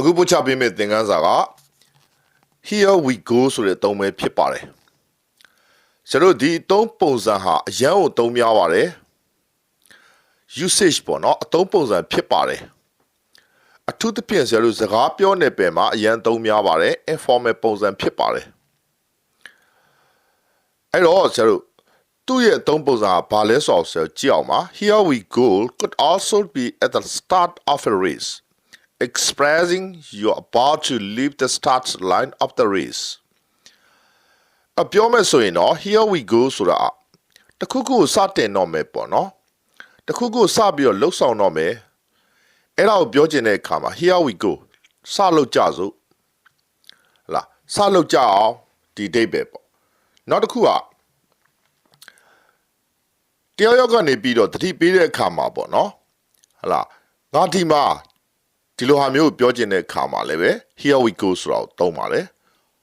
အခုပို့ချပေးမယ့်သင်ခန်းစာက here we go ဆိုတဲ့အသုံးပဲဖြစ်ပါတယ်ကျွန်တော်တို့ဒီအသုံးပုံစံဟာအရန်ကိုအသုံးများပါတယ် usage ပေါ့နော်အသုံးပုံစံဖြစ်ပါတယ်အထူးသဖြင့်ဆရာတို့စကားပြောနေပင်မှာအရန်သုံးများပါတယ် informal ပုံစံဖြစ်ပါတယ်အဲ့တော့ဆရာတို့သူ့ရဲ့အသုံးပုံစံကဘာလဲဆိုတော့ဆရာတို့ကြည့်အောင်ပါ here we go could also be at the start of a race expressing you're about to leave the start line of the race အပြောမယ်ဆိုရင်တော့ here we go ဆိုတာတခုခုကိုစတင်တော့မယ်ပေါ့နော်တခုခုကိုစပြီးတော့လှုပ်ဆောင်တော့မယ်အဲ့ဒါကိုပြောချင်တဲ့အခါမှာ here we go စလုပ်ကြစို့ဟလာစလုပ်ကြအောင်ဒီဒိတ်ပဲပေါ့နောက်တစ်ခုကတယောက်ယောက်ကနေပြီးတော့တတိပေးတဲ့အခါမှာပေါ့နော်ဟလာငါဒီမှာ ဒီလိုဟာမျိုးကိုပြောချင်တဲ့အခါမှာလည်းပဲ here we go ဆိုတာကိုသုံးပါတယ်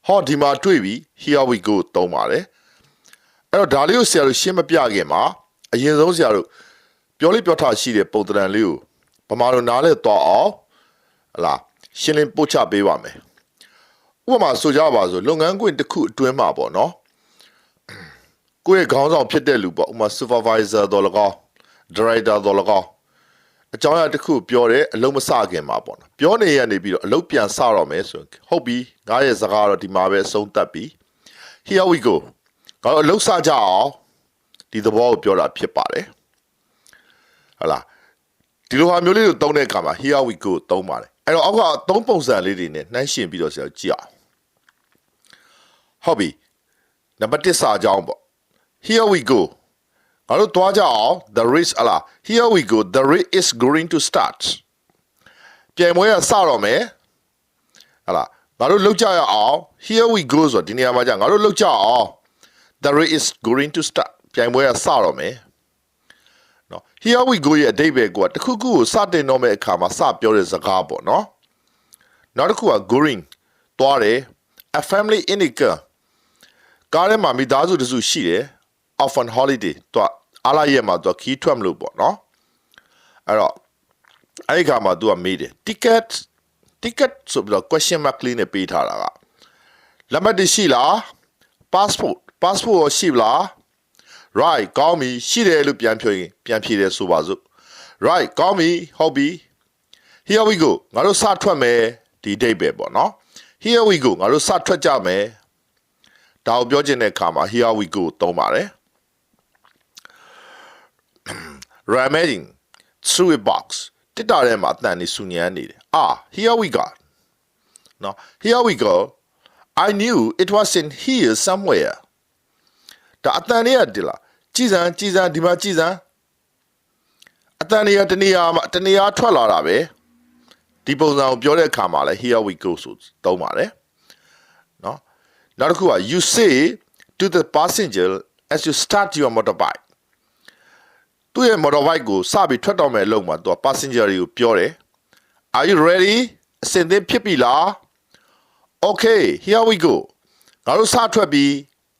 ဟောဒီမှာတွေ့ပြီ here we go သုံးပါတယ်အဲ့တော့ဒါလေးကိုဆရာတို့ရှင်းမပြခင်မှာအရင်ဆုံးဆရာတို့ပြောလေးပြောထားရှိတဲ့ပုံသဏ္ဍာန်လေးကိုဗမာလိုနားလဲတော့အောင်ဟလာရှင်းလင်းပို့ချပေးပါမယ်ဥပမာဆိုကြပါစို့လုပ်ငန်းခွင်တစ်ခုအတွင်းမှာပေါ့နော်ကိုယ့်ရဲ့ခေါင်းဆောင်ဖြစ်တဲ့လူပေါ့ဥပမာ supervisor တော်လကော director တော်လကော အကြောင်းအရာတစ်ခုပြောတယ်အလုံးမစခင်မှာပေါ့နော်ပြောနေရနေပြီးတော့အလုံးပြန်စတော့မယ်ဆိုရင်ဟုတ်ပြီငါရဲ့စကားတော့ဒီမှာပဲအဆုံးသတ်ပြီ here we go ငါတို့အလုံးစကြအောင်ဒီသဘောကိုပြောတာဖြစ်ပါတယ်ဟလာဒီလိုဟာမျိုးလေးကိုသုံးတဲ့အခါမှာ here we go သုံးပါတယ်အဲ့တော့အောက်ကသုံးပုံစံလေးတွေနဲ့နှိုင်းယှဉ်ပြီးတော့ဆရာကြည့်အောင်ဟုတ်ပြီနံပါတ်1စာကြောင်းပေါ့ here we go ငါတို့တွားကြအောင် the race အလား here we go the race is going to start ပြိုင်ပွဲကစတော့မယ်ဟလားငါတို့လောက်ကြရအောင် here we go ဆိုတော့ဒီနေရာမှာじゃငါတို့လောက်ကြအောင် the race is going to start ပြိုင်ပွဲကစတော့မယ်နော် here we go ရဲ့အဓိပ္ပာယ်ကတခုခုကိုစတင်တော့မယ့်အခါမှာစပြောတဲ့စကားပေါ့နော်နောက်တစ်ခုက going တွားတယ် a family in a car ကားထဲမှာမိသားစုတစုရှိတယ် off on holiday သူကအားလာရက်မှာသူကခီးထွက်မလို့ပေါ့နော်အဲ့တော့အဲ့ဒီခါမှာသူကမေးတယ် ticket ticket ဆိုပြီးတော့ question mark လေးနဲ့ပေးထားတာကလက်မှတ်တရှိလား passport passport ရောရှိလား right ကောင်းပြီရှိတယ်လို့ပြန်ဖြေရင်ပြန်ဖြေတယ်ဆိုပါစို့ right ကောင်းပြီဟုတ်ပြီ here we go ငါတို့စထွက်မယ်ဒီဒိတ်ပဲပေါ့နော် here we go ငါတို့စထွက်ကြမယ်ဒါကိုပြောချင်တဲ့အခါမှာ here we go သုံးပါတယ် ramming through a box တစ်တာထဲမှာအတန်နေဆူညမ်းနေတယ်အာ here we go နော် here we go i knew it was in here somewhere ဒါအတန်လေးကဒီလားကြည်စံကြည်စံဒီမှာကြည်စံအတန်လေးကတနေရာမှာတနေရာထွက်လာတာပဲဒီပုံစံကိုပြောတဲ့အခါမှာလဲ here we go ဆိုသုံးပါတယ်နော်နောက်တစ်ခုက you say to the passenger as you start your motorbike သူ့ရဲ့ motorbike ကိုစပြီးထွက်တော့မယ်လို့မှသူက passenger တွေကိုပြောတယ် Are you ready အစင်သင့်ဖြစ်ပြီလား Okay here we go ငါတို့စထွက်ပြီ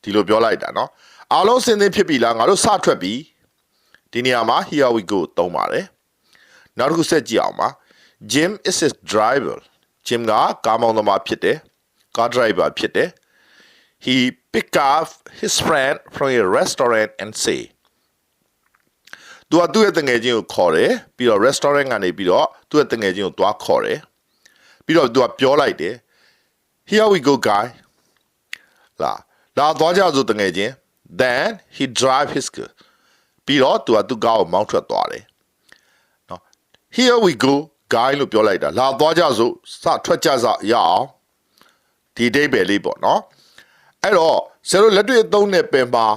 ဒီလိုပြောလိုက်တာเนาะအားလုံးအစင်သင့်ဖြစ်ပြီလားငါတို့စထွက်ပြီဒီနေရာမှာ here we go သုံးပါတယ်နောက်တစ်ခုဆက်ကြည့်အောင်ပါ Jim is his driver Jim ကကားမောင်းသမားဖြစ်တယ်ကား driver ဖြစ်တယ် he pick up his friend from a restaurant and say သူကသူ့ရဲ့တငယ်ချင်းကိုခေါ်တယ်ပြီးတော့ restaurant ကနေပြီးတော့သူ့ရဲ့တငယ်ချင်းကိုသွားခေါ်တယ်ပြီးတော့သူကပြောလိုက်တယ် here we go guy လာလာသွားကြစို့တငယ်ချင်း then he drive his car ပြီးတော့သူကသူ့ကားကိုမောင်းထွက်သွားတယ်နော် here we go guy လို့ပြောလိုက်တာလာသွားကြစို့စထွက်ကြစရအောင်ဒီဒိတ်ပဲလေးပေါ့နော်အဲ့တော့ဆရာတို့လက်တွေ့အသုံးနဲ့ပင်ပါ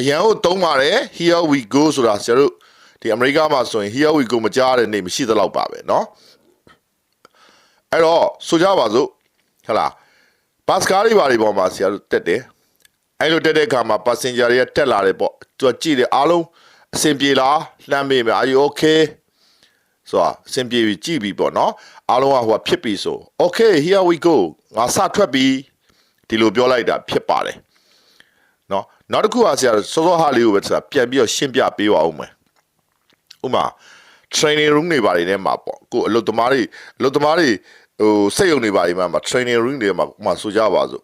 အရန်ကိုသုံးပါတယ် here we go ဆိုတာဆရာတို့ဒီအမေရိကမှာဆိုရင် here we go မကြားတဲ့နေမရှိသလောက်ပါပဲเนาะအဲ့တော့ဆိုကြပါစို့ဟလာဘတ်စကားတွေပါတွေပေါ်မှာဆရာတို့တက်တယ်အဲ့လိုတက်တဲ့အခါမှာ passenger တွေကတက်လာတယ်ပေါ့သူကကြည့်တယ်အားလုံးအဆင်ပြေလားလှမ်းမေးမယ် are you okay ဆိုတာအဆင်ပြေပြီကြည့်ပြီပေါ့เนาะအားလုံးကဟိုဖြစ်ပြီဆို okay here we go ငါစထွက်ပြီဒီလိုပြောလိုက်တာဖြစ်ပါတယ်နော် နောက်တစ်ခုကဆရာစောစောဟာလေးကိုပဲဆရာပြန်ပြီးတော့ရှင်းပြပေးပါဦးမယ်ဥမာ training room တွေပါတယ်ထဲမှာပေါ့ကိုအလုပ်သမားတွေအလုပ်သမားတွေဟိုစိတ်ယုံနေပါဒီမှာမှာ training room တွေမှာမှာဆိုကြပါစို့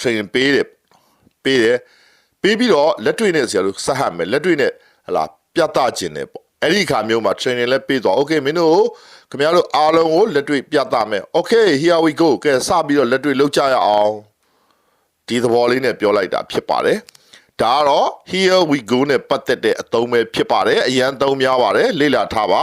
training ပေးတယ်ပေးတယ်ပေးပြီးတော့လက်တွေ့နဲ့ဆရာတို့စဟတ်မယ်လက်တွေ့နဲ့ဟလာပြသခြင်းနဲ့ပေါ့အဲ့ဒီခါမျိုးမှာ training လည်းပေးသွား okay မင်းတို့ခင်ဗျားတို့အားလုံးကိုလက်တွေ့ပြသမယ် okay here we go ကဲစပြီးတော့လက်တွေ့လုပ်ကြရအောင်ဒီသဘောလေးနဲ့ပြောလိုက်တာဖြစ်ပါတယ် ဒါကတော့ here we go နဲ့ပတ်သက်တဲ့အသုံးပဲဖြစ်ပါတယ်အရန်သုံးများပါတယ်လေ့လာထားပါ